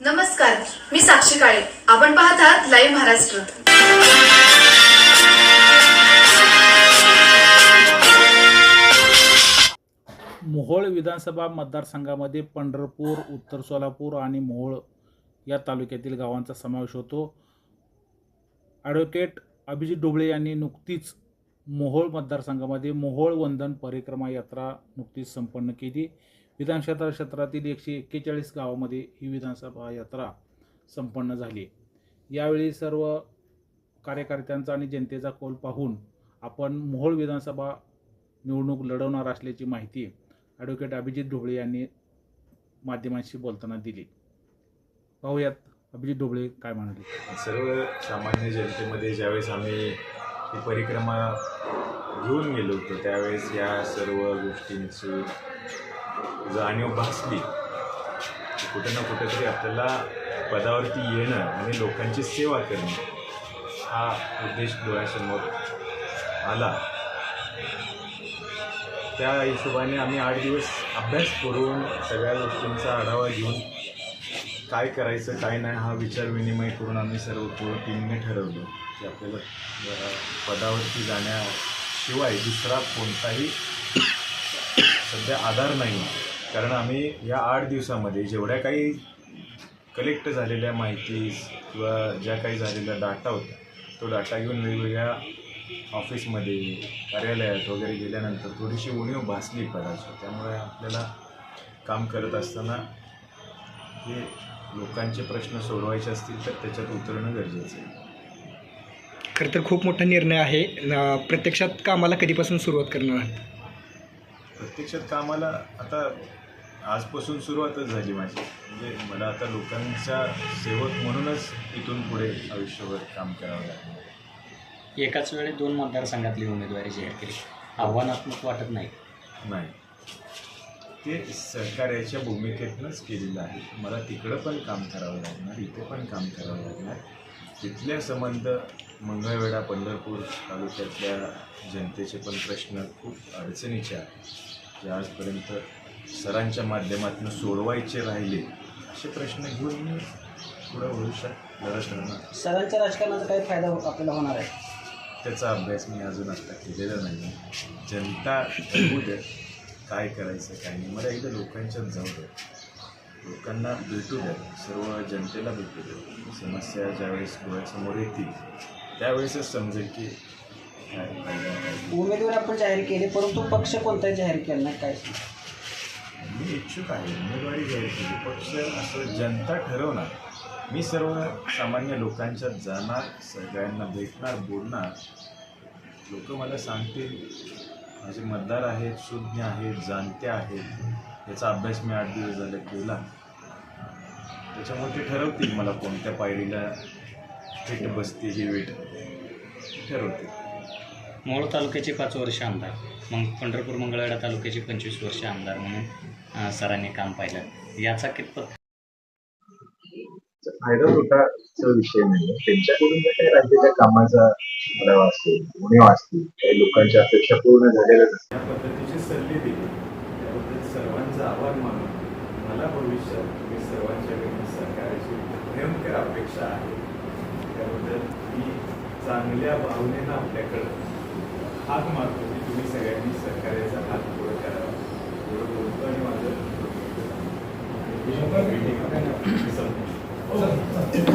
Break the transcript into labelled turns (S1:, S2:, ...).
S1: नमस्कार मी साक्षी काळे. आपण पाहत आहात लाईव्ह महाराष्ट्र
S2: मोहोळ विधानसभा मतदारसंघामध्ये पंढरपूर उत्तर सोलापूर आणि मोहोळ या तालुक्यातील गावांचा समावेश होतो. ॲडव्होकेट अभिजित डोबळे यांनी नुकतीच मोहोळ मतदारसंघामध्ये मोहोळ वंदन परिक्रमा यात्रा नुकतीच संपन्न केली. विधानक्षेत्र क्षेत्रातील एकशे एक्केचाळीस गावामध्ये ही विधानसभा यात्रा संपन्न झाली. यावेळी सर्व कार्यकर्त्यांचा आणि जनतेचा कौल पाहून आपण मोहोळ विधानसभा निवडणूक लढवणार असल्याची माहिती ॲडव्होकेट अभिजित ढोबळे यांनी माध्यमांशी बोलताना दिली. पाहूयात अभिजित ढोबळे काय म्हणाले?
S3: सर्व सामान्य जनतेमध्ये ज्यावेळेस आम्ही ही परिक्रमा घेऊन गेलो होतो त्यावेळेस या सर्व गोष्टींची जाणीव भासली हो कुठे ना कुठेतरी आपल्याला पदावरती येणं आणि लोकांची सेवा करणं हा उद्देश डोळ्यासमोर आला. त्या हिशोबाने आम्ही आठ दिवस अभ्यास करून सगळ्या गोष्टींचा आढावा घेऊन काय करायचं काय नाही हा विचार विनिमय करून आम्ही सर्व पूर्ण टीमने ठरवलं की आपल्याला पदावरती जाण्याशिवाय दुसरा कोणताही सध्या आधार नाही. कारण आम्ही या आठ दिवसामध्ये जेवढ्या काही कलेक्ट झालेल्या माहिती किंवा ज्या काही झालेला डाटा होत्या तो डाटा घेऊन वेगवेगळ्या ऑफिसमध्ये कार्यालयात वगैरे गेल्यानंतर थोडीशी उणीव भासली पदाची त्यामुळे आपल्याला काम करत असताना हे लोकांचे प्रश्न सोडवायचे असतील तर त्याच्यात उतरणं गरजेचं आहे.
S4: खरं तर खूप मोठा निर्णय आहे. प्रत्यक्षात कामाला कधीपासून सुरुवात करणार आहात?
S3: प्रत्यक्षात कामाला आता आजपासून सुरुवातच झाली माझी. म्हणजे मला आता लोकांच्या सेवक म्हणूनच इथून पुढे आयुष्यभर काम करावं लागणार
S5: एकाच वेळी दोन मतदारसंघातली उमेदवारी जाहीर केली. आव्हानात्मक वाटत नाही.
S3: नाही. ते सहकार्याच्या भूमिकेतनंच केलेलं आहे. मला तिकडं पण काम करावं लागणार इथे पण काम करावं लागणार. तिथल्या संबंध मंगळवेढा पंढरपूर तालुक्यातल्या जनतेचे पण प्रश्न खूप अडचणीचे आहेत. जे आजपर्यंत सरांच्या माध्यमातून सोडवायचे राहिले असे प्रश्न घेऊन मी पुढं भविष्यात लढत राहणार.
S5: सरांच्या राजकारणाचा काही फायदा आपल्याला होणार आहे?
S3: त्याचा अभ्यास मी अजून आता केलेला नाही जनता काय करायचं काय नाही. मला एकदा लोकांच्यात जाऊ दे लोकांना भेटू द्या. सर्व जनतेला भेटू द्या. समस्या ज्यावेळेस डोळ्यासमोर येतील त्यावेळेसच समजेल की
S5: उमेदवार आपण जाहीर केले परंतु पक्ष कोणताही जाहीर केला नाही काय?
S3: मी इच्छुक आहे उमेदवारी जाहीर केली. पक्ष असं जनता ठरवणार. मी सर्व सामान्य लोकांच्यात जाणार सगळ्यांना भेटणार बोलणार. लोक मला सांगतील माझे मतदार आहेत शून्य आहेत जाणते आहेत याचा अभ्यास मी आठ दिवस झाले केला. त्याच्यामुळे ते ठरवतील मला कोणत्या पायरीला फिट बसते ही वेट. ठरवतील.
S5: मोळ तालुक्याचे पाच वर्ष आमदार. मग पंढरपूर मंगळवेढा तालुक्याचे पंचवीस वर्ष आमदार म्हणून सरांनी काम पाहिलं. याचा कितपत
S6: फायदा तोटाचा विषय नाही. त्यांच्याकडून जर काही राज्याच्या कामाचा आढावा असेल उणीव असतील काही लोकांच्या अपेक्षा पूर्ण झालेल्या नसतील
S3: या पद्धतीचे सल्ले दिले. त्याबद्दल सर्वांचा आभार मानून मला भविष्यात मी सर्वांच्याकडून सहकार्याची भयंकर अपेक्षा आहे. त्याबद्दल मी चांगल्या भावनेनं आपल्याकडं हात मारतो की तुम्ही सगळ्यांनी सहकार्याचा हात पुढे करावा. एवढं बोलतो आणि माझं मीटिंग संपतो 何?